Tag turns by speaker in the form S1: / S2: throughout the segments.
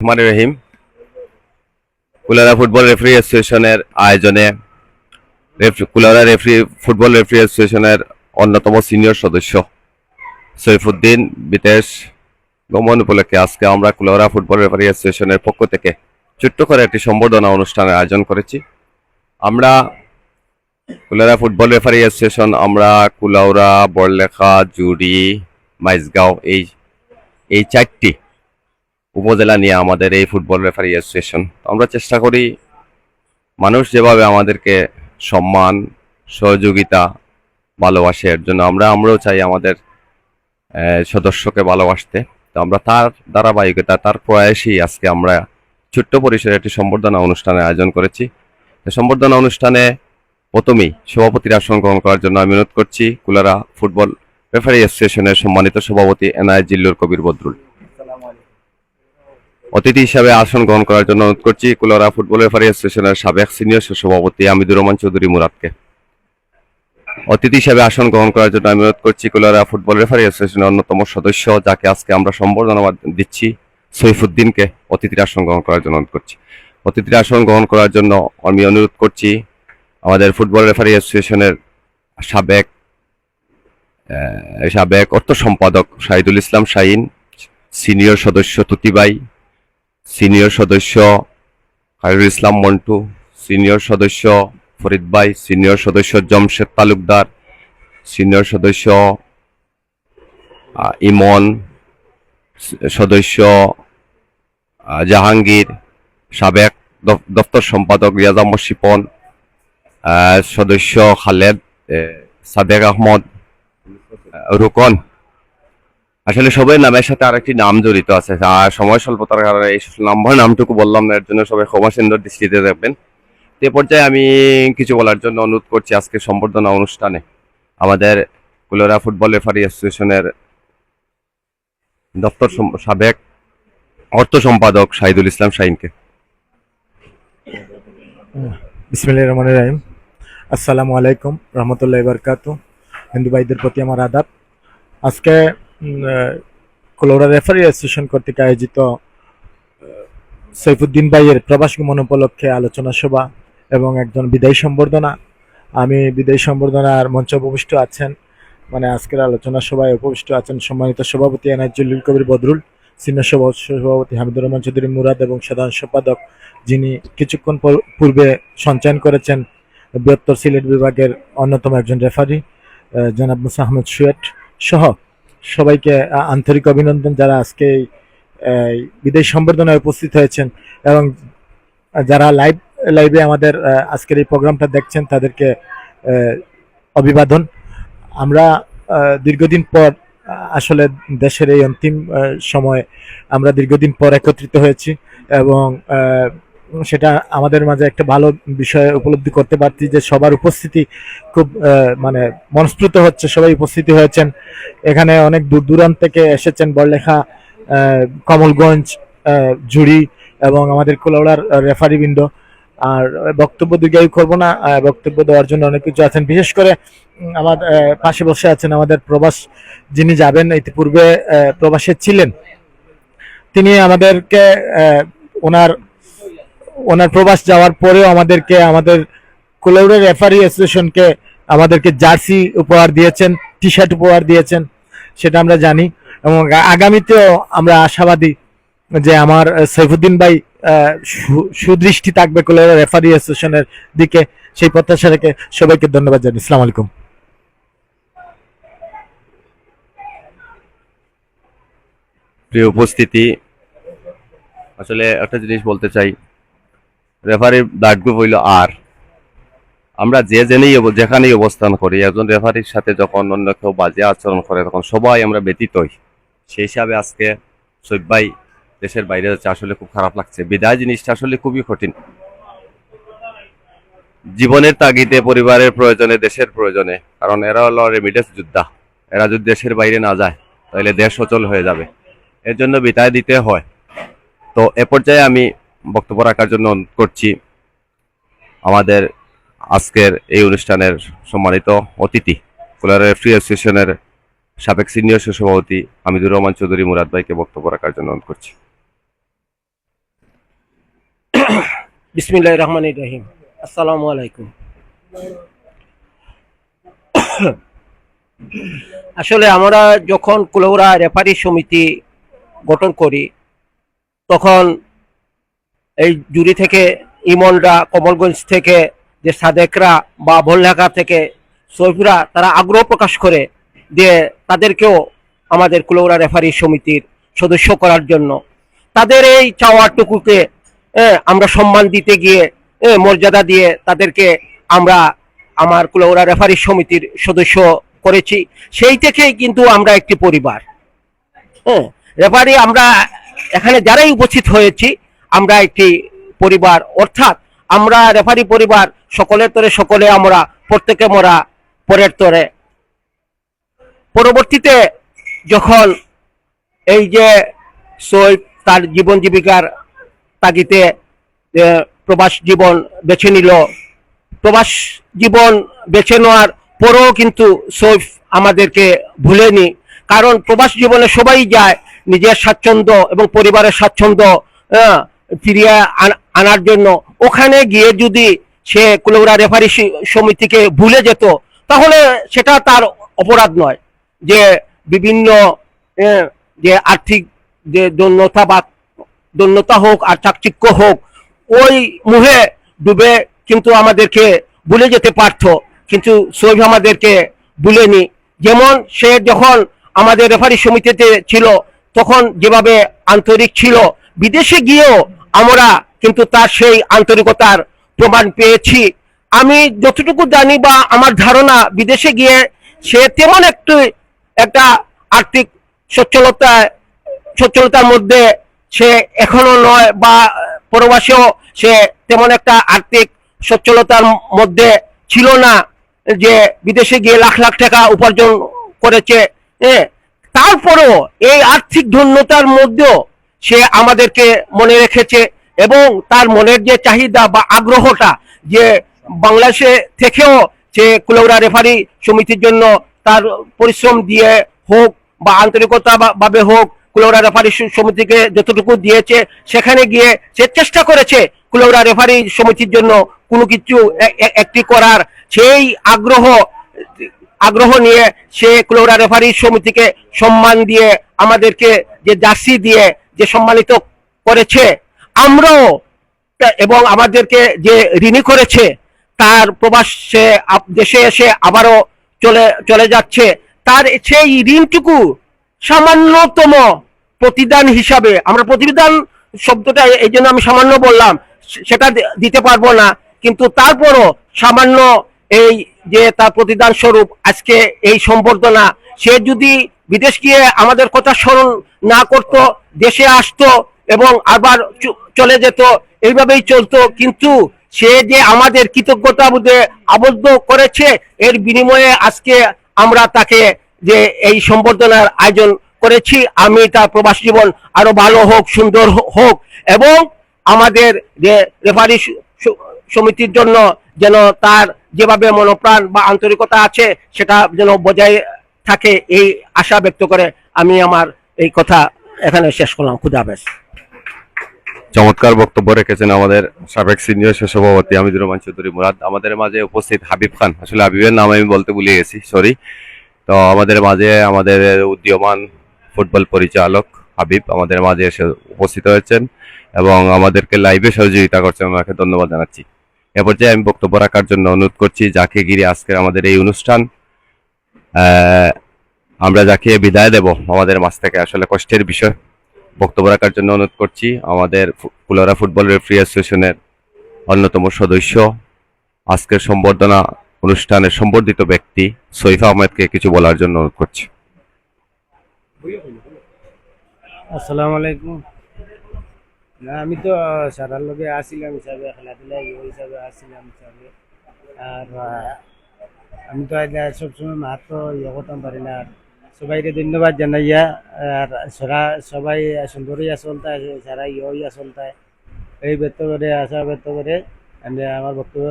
S1: Rahman Rahim. Kulara football referee অ্যাসোসিয়েশনের আয়োজনে কুলারা referee, football referee অ্যাসোসিয়েশনের অন্যতম সিনিয়র সদস্য সৈফুদ্দিন বিতেশ গমন উপলক্ষে আজকে আমরা কুলারা ফুটবল রেফারি অ্যাসোসিয়েশনের পক্ষ থেকে ছোট্ট করে একটি সম্বর্ধনা অনুষ্ঠানের আয়োজন করেছি। আমরা কুলারা ফুটবল রেফারি অ্যাসোসিয়েশন, আমরা কুলাউরা বড়লেখা, জুড়ি, মাইজগাঁও এই এই চারটি উপজেলা নিয়ে আমাদের এই ফুটবল রেফারি অ্যাসোসিয়েশন আমরা চেষ্টা করি মানুষ যেভাবে আমাদেরকে সম্মান, সহযোগিতা ভালোবাসে, এর জন্য আমরা, আমরাও চাই আমাদের সদস্যকে ভালোবাসতে। তো আমরা তার ধারাবাহিকতা, তার প্রয়াসেই আজকে আমরা ছোট্ট পরিসরে একটি সম্বর্ধনা অনুষ্ঠানের আয়োজন করেছি। সম্বর্ধনা অনুষ্ঠানে প্রথমেই সভাপতির আসন গ্রহণ করার জন্য আমি অনুরোধ করছি, কুলারা ফুটবল রেফারি অ্যাসোসিয়েশনের সম্মানিত সভাপতি এনআই জিল্লুর কবির বদরুল। অতিথি হিসাবে আসন গ্রহণ করার জন্য অনুরোধ করছি কুলারা ফুটবল রেফারি অ্যাসোসিয়েশনের সাবেক সিনিয়র সভাপতি আমিদুর রহমান চৌধুরী মুরাদকে। অতিথি হিসাবে আসন গ্রহণ করার জন্য আমি অনুরোধ করছি কুলারা ফুটবল রেফারি অ্যাসোসিয়েশনের অন্যতম সদস্য, যাকে আজকে আমরা সম্বর্ধনা দিচ্ছি, সৈফুদ্দিনকে অতিথির আসন গ্রহণ করার জন্য অনুরোধ করছি। অতিথির আসন গ্রহণ করার জন্য আমি অনুরোধ করছি আমাদের ফুটবল রেফারি অ্যাসোসিয়েশনের সাবেক সাবেক অর্থ সম্পাদক শাহিদুল ইসলাম শাহিন, সিনিয়র সদস্য তুতিবাই সিনিয়র সদস্য খায়রুল ইসলাম মন্টু সিনিয়র সদস্য ফরিদ ভাই সিনিয়র সদস্য জমশেদ তালুকদার সিনিয়র সদস্য ইমন সদস্য জাহাঙ্গীর সাবেক দপ্তর সম্পাদক রিয়াজ শিপন সদস্য খালেদ সাদেক আহমদ আহ, রুকন। আসলে সবাই নামের সাথে আরেকটি নাম জড়িত আছে। আর সময় স্বল্পতার কারণে এই নাম্বার নামটুকু বললাম না, এর জন্য সবাই ক্ষমা সুন্দর দৃষ্টিতে দেখবেন। তো পর্যায়ে আমি কিছু বলার জন্য অনুরোধ করছি আজকে সম্বর্ধনা অনুষ্ঠানে। আমাদের কুলোরা ফুটবল রেফারি অ্যাসোসিয়েশনের দপ্তর সাবেক অর্থ সম্পাদক শাহিদুল ইসলাম শাহিনকে।
S2: আসসালামু আলাইকুম, রহমতুল্লাহ বরকাত হিন্দু ভাইদের প্রতি আমার আদাব। আজকে কলোরা রেফারি অ্যাসোসিয়েশন কর্তৃক আয়োজিত সৈফুদ্দিন ভাইয়ের প্রবাস গমন উপলক্ষে আলোচনা সভা এবং একজন বিদায়ী সম্বর্ধনা। আমি বিদায়ী সম্বর্ধনার মঞ্চে উপবিষ্ট আছেন মানে আজকের আলোচনা সভায় উপবিষ্ট আছেন সম্মানিত সভাপতি এনাজুল্লুল কবির বদরুল, সিনিয়র সভা- সভাপতি হামিদুর রহমান চৌধুরী মুরাদ এবং সাধারণ সম্পাদক যিনি কিছুক্ষণ পূর্বে সঞ্চয়ন করেছেন বৃহত্তর সিলেট বিভাগের অন্যতম একজন রেফারি জনাব মুসা আহমেদ সুয়েট সহ সবাইকে আন্তরিক অভিনন্দন যারা আজকে বিদেশ সম্বর্ধনায় উপস্থিত হয়েছেন এবং যারা লাইভ, লাইভে আমাদের আজকের এই প্রোগ্রামটা দেখছেন তাদেরকে অভিবাদন। আমরা দীর্ঘদিন পর আসলে দেশের এই অন্তিম সময়ে আমরা দীর্ঘদিন পর একত্রিত হয়েছি এবং সেটা আমাদের মাঝে একটা ভালো বিষয় উপলব্ধি করতে পারছি যে সবার উপস্থিতি খুব মানে মনস্ফৃত হচ্ছে। সবাই উপস্থিতি হয়েছেন। এখানে অনেক দূর দূরান্ত থেকে এসেছেন বড়লেখা কমলগঞ্জ জুড়ি এবং আমাদের কোলাউড়ার রেফারি বৃন্দ আর বক্তব্য দীর্ঘায়ু করব না বক্তব্য দেওয়ার জন্য অনেক কিছু আছেন। বিশেষ করে আমার পাশে বসে আছেন আমাদের প্রবাস যিনি যাবেন, ইতিপূর্বে প্রবাসে ছিলেন। তিনি আমাদেরকে ওনার ওনার প্রবাস যাওয়ার পরেও আমাদেরকে, আমাদের কুলাউড়ের রেফারি অ্যাসোসিয়েশনকে আমাদেরকে জার্সি উপহার দিয়েছেন টি শার্ট উপহার দিয়েছেন, সেটা আমরা জানি। এবং আগামীতেও আমরা আশাবাদী যে আমার সৈফুদ্দিন ভাই সুদৃষ্টি থাকবে কুলাউড়ের রেফারি অ্যাসোসিয়েশনের দিকে, সেই প্রত্যাশা রেখে সবাইকে ধন্যবাদ জানাই। আসসালামু আলাইকুম।
S1: প্রিয় উপস্থিতি, আসলে একটা জিনিস বলতে চাই। রেফারির ব্লাড গ্রুপ হইল আর। আমরা যে জেনেই যেখানেই অবস্থান করি, একজন রেফারির সাথে যখন অন্য কেউ বাজে আচরণ করে, তখন সবাই আমরা ব্যতীত হই। সেই হিসাবে আজকে সব্বাই দেশের বাইরে যাচ্ছে আসলে খুব খারাপ লাগছে। বিদায় জিনিসটা আসলে খুবই কঠিন। জীবনের তাগিদে, পরিবারের প্রয়োজনে, দেশের প্রয়োজনে, কারণ এরা হলো রেমিডেন্স যোদ্ধা। এরা যদি দেশের বাইরে না যায়, তাহলে দেশ অচল হয়ে যাবে। এর জন্য বিদায় দিতে হয়। তো এ পর্যায়ে আমি বক্তব্য রাখার জন্য করছি। আমাদের আজকের এই অনুষ্ঠানের সম্মানিত অতিথি কুলার রেফারি অ্যাসোসিয়েশনের সাবেক সিনিয়র সভাপতি হামিদুর রহমান চৌধুরী মুরাদ ভাইকে বক্তব্য রাখার জন্য অনুরোধ করছি।
S3: বিসমিল্লাহ রহমান রহিম। আসসালামু আলাইকুম। আসলে আমরা যখন কুলৌরা রেফারি সমিতি গঠন করি, তখন এই জুরি থেকে, ইমনরা, কমলগঞ্জ থেকে, যে সাদেকরা বা ভোলঢাকা থেকে সৈফরা, তারা আগ্রহ প্রকাশ করে যে তাদেরকেও আমাদের কুলৌরা রেফারি সমিতির সদস্য করার জন্য। তাদের এই চাওয়াটুকুকে আমরা সম্মান দিতে গিয়ে মর্যাদা দিয়ে তাদেরকে আমরা আমার কুলৌরা রেফারি সমিতির সদস্য করেছি। সেই থেকেই কিন্তু আমরা একটি পরিবার। হ্যাঁ রেফারি আমরা এখানে যারাই উপস্থিত হয়েছি আমরা একটি পরিবার অর্থাৎ আমরা রেফারি পরিবার সকলের তরে সকলে আমরা প্রত্যেকে মোরা পরের তরে। পরবর্তীতে যখন এই যে সৈফ তার জীবন জীবিকার তাগিতে প্রবাস জীবন বেছে নিল প্রবাস জীবন বেছে নেওয়ার পরেও কিন্তু সৈফ আমাদেরকে ভুলেনি। কারণ প্রবাস জীবনে সবাই যায় নিজের স্বাচ্ছন্দ্য এবং পরিবারের স্বাচ্ছন্দ্য হ্যাঁ, ফিরিয়ে আনার জন্য। ওখানে গিয়ে যদি সে কুলৌরা রেফারি সমিতিকে ভুলে যেত, তাহলে সেটা তার অপরাধ নয়। যে বিভিন্ন যে আর্থিক, যে দন্যতা বা দন্যতা হোক আর চাকচিক্য হোক, ওই মুহে ডুবে কিন্তু আমাদেরকে ভুলে যেতে পারতো। কিন্তু সৈভ আমাদেরকে ভুলেনি। যেমন সে যখন আমাদের রেফারি সমিতিতে ছিল, তখন যেভাবে আন্তরিক ছিল, বিদেশে গিয়েও আমরা কিন্তু তার সেই আন্তরিকতার প্রমাণ পেয়েছি। আমি যতটুকু জানি বা আমার ধারণা, বিদেশে গিয়ে সে তেমন একটু, একটা আর্থিক সচ্ছলতায় সচ্ছলতার মধ্যে সে এখনও নয় বা পরবাসেও সে তেমন একটা আর্থিক সচ্ছলতার মধ্যে ছিল না যে বিদেশে গিয়ে লাখ লাখ টাকা উপার্জন করেছে। হ্যাঁ তারপরেও এই আর্থিক ধন্যতার মধ্যেও সে আমাদেরকে মনে রেখেছে এবং তার মনের যে চাহিদা বা আগ্রহটা যে বাংলাদেশে থেকেও সে কুলৌরা রেফারি সমিতির জন্য তার পরিশ্রম দিয়ে হোক বা আন্তরিকতা ভাবে হোক কুলৌরা রেফারি সমিতিকে যতটুকু দিয়েছে, সেখানে গিয়ে সে চেষ্টা করেছে কুলৌরা রেফারি সমিতির জন্য কোনো কিছু একটি করার। সেই আগ্রহ আগ্রহ নিয়ে সে কুলৌরা রেফারি সমিতিকে সম্মান দিয়ে আমাদেরকে যে জার্সি দিয়ে যে সম্মানিত করেছে, আমরাও এবং আমাদেরকে যে ঋণী করেছে, তার প্রবাসে দেশে এসে আবারও চলে চলে যাচ্ছে, তার সেই ঋণটুকু সামান্যতম প্রতিদান হিসাবে, আমরা প্রতিদান শব্দটা এই জন্য আমি সামান্য বললাম সেটা দিতে পারব না, কিন্তু তারপরও সামান্য এই যে তার প্রতিদান স্বরূপ আজকে এই সম্বর্ধনা, সে যদি বিদেশ গিয়ে আমাদের কথা স্মরণ না করত, দেশে আসতো এবং আবার চলে যেত। এইভাবেই চলতো। কিন্তু সে যে আমাদের কৃতজ্ঞতা বোধে আবদ্ধ করেছে, এর বিনিময়ে আজকে আমরা তাকে যে এই সম্বর্ধনার আয়োজন করেছি, আমি তার প্রবাস জীবন আরও ভালো হোক, সুন্দর হোক এবং আমাদের যে রেফারি সমিতির জন্য যেন তার যেভাবে মনোপ্রাণ বা আন্তরিকতা আছে, সেটা যেন বজায় থাকে এই আশা ব্যক্ত করে আমি আমার এই কথা এখানে শেষ করলাম। খুদা হাফেজ।
S1: চমৎকার বক্তব্য রেখেছেন আমাদের সাবেক সিনিয়র সভাপতি হামিদুর রহমান চৌধুরী মুরাদ। আমাদের মাঝে উপস্থিত হাবিব খান। আসলে হাবিবের নাম আমি বলতে ভুলে গেছি সরি তো আমাদের মাঝে আমাদের উদীয়মান ফুটবল পরিচালক হাবিব আমাদের মাঝে এসে উপস্থিত হয়েছেন এবং আমাদেরকে লাইভে সহযোগিতা করছেন। ওনাকে ধন্যবাদ জানাচ্ছি। এ পর্যায়ে আমি বক্তব্য রাখার জন্য অনুরোধ করছি, যাকে ঘিরে আজকের আমাদের এই অনুষ্ঠান আমরা যাকে বিদায় দেব, আমাদের মাঝ থেকে আসলে কষ্টের বিষয়। বক্তব্য রাখার জন্য অনুরোধ করছি, আমাদের ফু- কুলারা ফুটবল রেফারি অ্যাসোসিয়েশনের অন্যতম সদস্য, আজকের সম্বর্ধনা অনুষ্ঠানের সম্বর্ধিত ব্যক্তি সৈফা আহমেদকে কিছু বলার জন্য অনুরোধ করছি।
S4: আসসালামু আলাইকুম। না, আমি তো সারার লগে আসছিলাম হিসাবে খেলাধুলা হিসাবে আসছিলাম হিসাবে। আর আমি তো সবসময় মাত্র ইয়ে করতাম পারি না। আর সবাইকে ধন্যবাদ জানাইয়া, আর সারা সবাই সুন্দরই চলতায় সারা ইয়ে চলতায় এই ব্যক্ত করে, আশা ব্যক্ত করে, আমি আমার বক্তব্য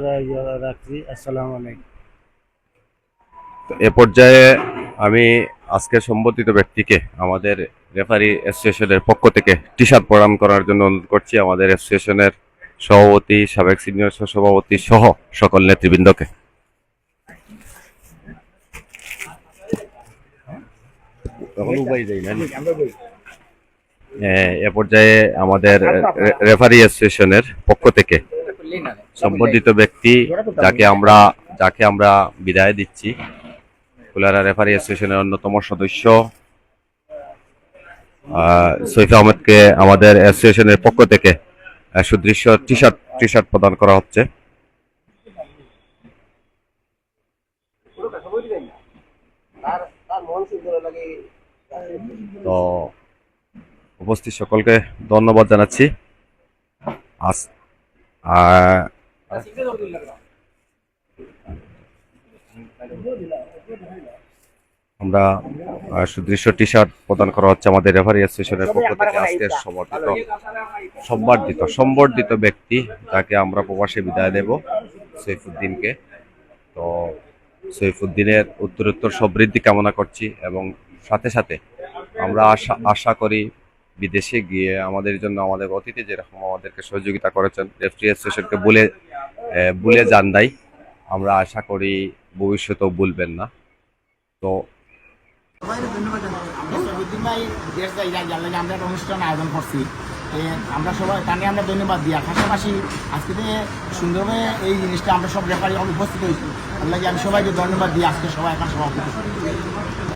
S4: রাখছি। আসসালামু আলাইকুম।
S1: এ পর্যায়ে আমি আজকে সম্বর্ধিত ব্যক্তিকে, আমাদের রেফারি অ্যাসোসিয়েশনের পক্ষ থেকে টি শার্ট প্রদান করার জন্য অনুরোধ করছি। আমাদের অ্যাসোসিয়েশনের সভাপতি, সাবেক সিনিয়র সভাপতি সহ সকল নেতৃবৃন্দকে। এ, এ পর্যায়ে আমাদের রেফারি অ্যাসোসিয়েশনের পক্ষ থেকে সম্বর্ধিত ব্যক্তি যাকে আমরা যাকে আমরা বিদায় দিচ্ছি। কুলারা রেফারি অ্যাসোসিয়েশনের অন্যতম সদস্য। আহ, সৈফ আহমেদকে আমাদের অ্যাসোসিয়েশনের পক্ষ থেকে সুদৃশ্য টি শার্ট টি শার্ট প্রদান করা হচ্ছে। তো উপস্থিত সকলকে ধন্যবাদ জানাচ্ছি। আহ, আমরা সুদৃশ্য টি শার্ট প্রদান করা হচ্ছে আমাদের রেফারি অ্যাসোসিয়েশনের পক্ষ থেকে। আজকের সমর্থিত সম্বর্ধিত সম্বর্ধিত ব্যক্তি তাকে আমরা প্রবাসে বিদায় দেব সৈফুদ্দিনকে। তো সৈফুদ্দিনের উত্তরোত্তর সমৃদ্ধি কামনা করছি এবং সাথে সাথে আমরা আশা আশা করি বিদেশে গিয়ে আমাদের জন্য আমাদের অতিথি যেরকম আমাদেরকে সহযোগিতা করেছেন, রেফারি অ্যাসোসিয়েশনকে বলে বলে যান নাই। আমরা আশা করি ভবিষ্যতেও বলবেন না। তো
S5: আমরা আয়োজন করছি আমরা সবাই তাকে আমরা ধন্যবাদ দিই আর পাশাপাশি আজকে সুন্দরভাবে এই জিনিসটা আমরা সব ব্যাপারে উপস্থিত হয়েছি। আল্লাহ আমি সবাইকে ধন্যবাদ দিই আজকে সবাই এখন সভাপতি।